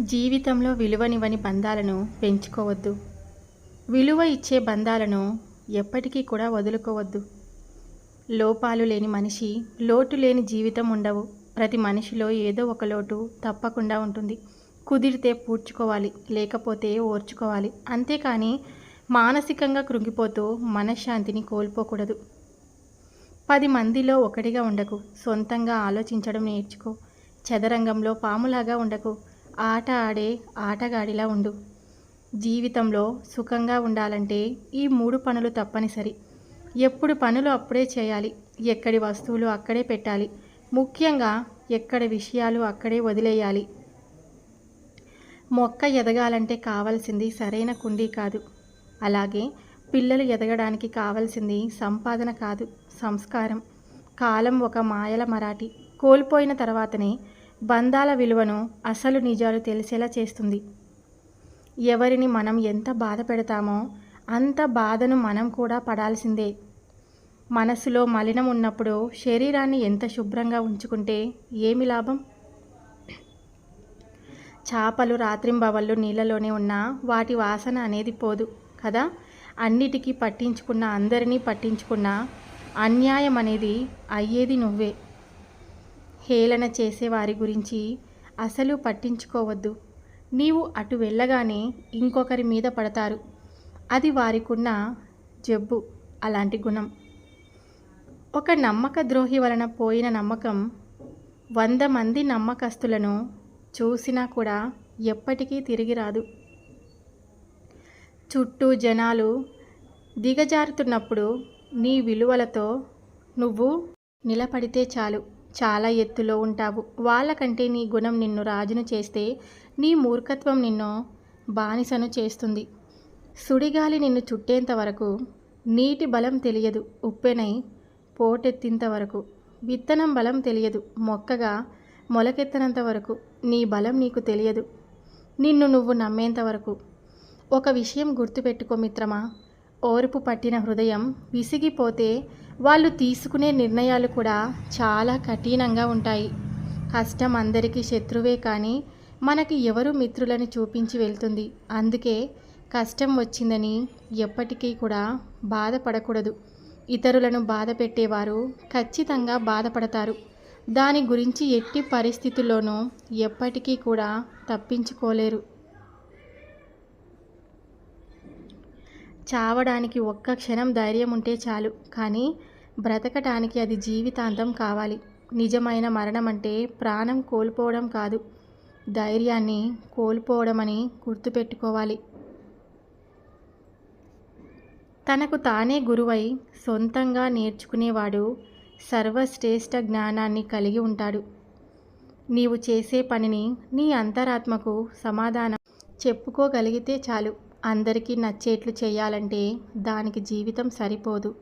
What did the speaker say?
జీవితంలో విలువనివ్వని బంధాలను పెంచుకోవద్దు. విలువ ఇచ్చే బంధాలను ఎప్పటికీ కూడా వదులుకోవద్దు. లోపాలు లేని మనిషి లోటు లేని జీవితం ఉండవు. ప్రతి మనిషిలో ఏదో ఒక లోటు తప్పకుండా ఉంటుంది. కుదిరితే పూడ్చుకోవాలి లేకపోతే ఓర్చుకోవాలి. అంతేకాని మానసికంగా కృంగిపోతూ మనశ్శాంతిని కోల్పోకూడదు. పది మందిలో ఒకటిగా ఉండకు. సొంతంగా ఆలోచించడం నేర్చుకో. చదరంగంలో పాములాగా ఉండకు. ఆట ఆడే ఆటగాడిలా ఉండు. జీవితంలో సుఖంగా ఉండాలంటే ఈ మూడు పనులు తప్పనిసరి. ఎప్పుడు పనులు అప్పుడే చేయాలి. ఎక్కడి వస్తువులు అక్కడే పెట్టాలి. ముఖ్యంగా ఎక్కడి విషయాలు అక్కడే వదిలేయాలి. మొక్క ఎదగాలంటే కావాల్సింది సరైన కుండీ కాదు. అలాగే పిల్లలు ఎదగడానికి కావాల్సింది సంపాదన కాదు సంస్కారం. కాలం ఒక మాయల మరాఠీ. కోల్పోయిన తర్వాతనే బంధాల విలువను అసలు నిజాలు తెలిసేలా చేస్తుంది. ఎవరిని మనం ఎంత బాధ పెడతామో అంత బాధను మనం కూడా పడాల్సిందే. మనసులో మలినం ఉన్నప్పుడు శరీరాన్ని ఎంత శుభ్రంగా ఉంచుకుంటే ఏమి లాభం? చేపలు రాత్రింబవళ్ళు నీళ్ళలోనే ఉన్నా వాటి వాసన అనేది పోదు కదా? అన్నిటికీ పట్టించుకున్న అందరినీ పట్టించుకున్న అన్యాయం అనేది అయ్యేది నువ్వే. హేళన చేసే వారి గురించి అసలు పట్టించుకోవద్దు. నీవు అటు వెళ్ళగానే ఇంకొకరి మీద పడతారు. అది వారికున్న జబ్బు అలాంటి గుణం. ఒక నమ్మక ద్రోహి వలన పోయిన నమ్మకం వంద మంది నమ్మకస్తులను చూసినా కూడా ఎప్పటికీ తిరిగి రాదు. చుట్టూ జనాలు దిగజారుతున్నప్పుడు నీ విలువలతో నువ్వు నిలబడితే చాలు. చాలా ఎత్తులో ఉంటావు. వాళ్ళకంటే నీ గుణం నిన్ను రాజును చేస్తే నీ మూర్ఖత్వం నిన్ను బానిసను చేస్తుంది. సుడిగాలి నిన్ను చుట్టేంత వరకు నీటి బలం తెలియదు. ఉప్పెనై పోటెత్తింత వరకు విత్తనం బలం తెలియదు. మొక్కగా మొలకెత్తనంత వరకు నీ బలం నీకు తెలియదు. నిన్ను నువ్వు నమ్మేంత వరకు ఒక విషయం గుర్తుపెట్టుకో మిత్రమా. ఓర్పు పట్టిన హృదయం విసిగిపోతే వాళ్ళు తీసుకునే నిర్ణయాలు కూడా చాలా కఠినంగా ఉంటాయి. కష్టం అందరికీ శత్రువే కానీ మనకి ఎవరు మిత్రులని చూపించి వెళ్తుంది. అందుకే కష్టం వచ్చిందని ఎప్పటికీ కూడా బాధపడకూడదు. ఇతరులను బాధ పెట్టేవారు ఖచ్చితంగా బాధపడతారు. దాని గురించి ఎట్టి పరిస్థితుల్లోనూ ఎప్పటికీ కూడా తప్పించుకోలేరు. చావడానికి ఒక్క క్షణం ధైర్యం ఉంటే చాలు కానీ బ్రతకటానికి అది జీవితాంతం కావాలి. నిజమైన మరణం అంటే ప్రాణం కోల్పోవడం కాదు. ధైర్యాన్ని కోల్పోవడం అని గుర్తుపెట్టుకోవాలి. తనకు తానే గురువై సొంతంగా నేర్చుకునేవాడు సర్వశ్రేష్ఠ జ్ఞానాన్ని కలిగి ఉంటాడు. నీవు చేసే పనిని నీ అంతరాత్మకు సమాధానం చెప్పుకోగలిగితే చాలు. అందరికీ నచ్చేట్లు చేయాలంటే దానికి జీవితం సరిపోదు.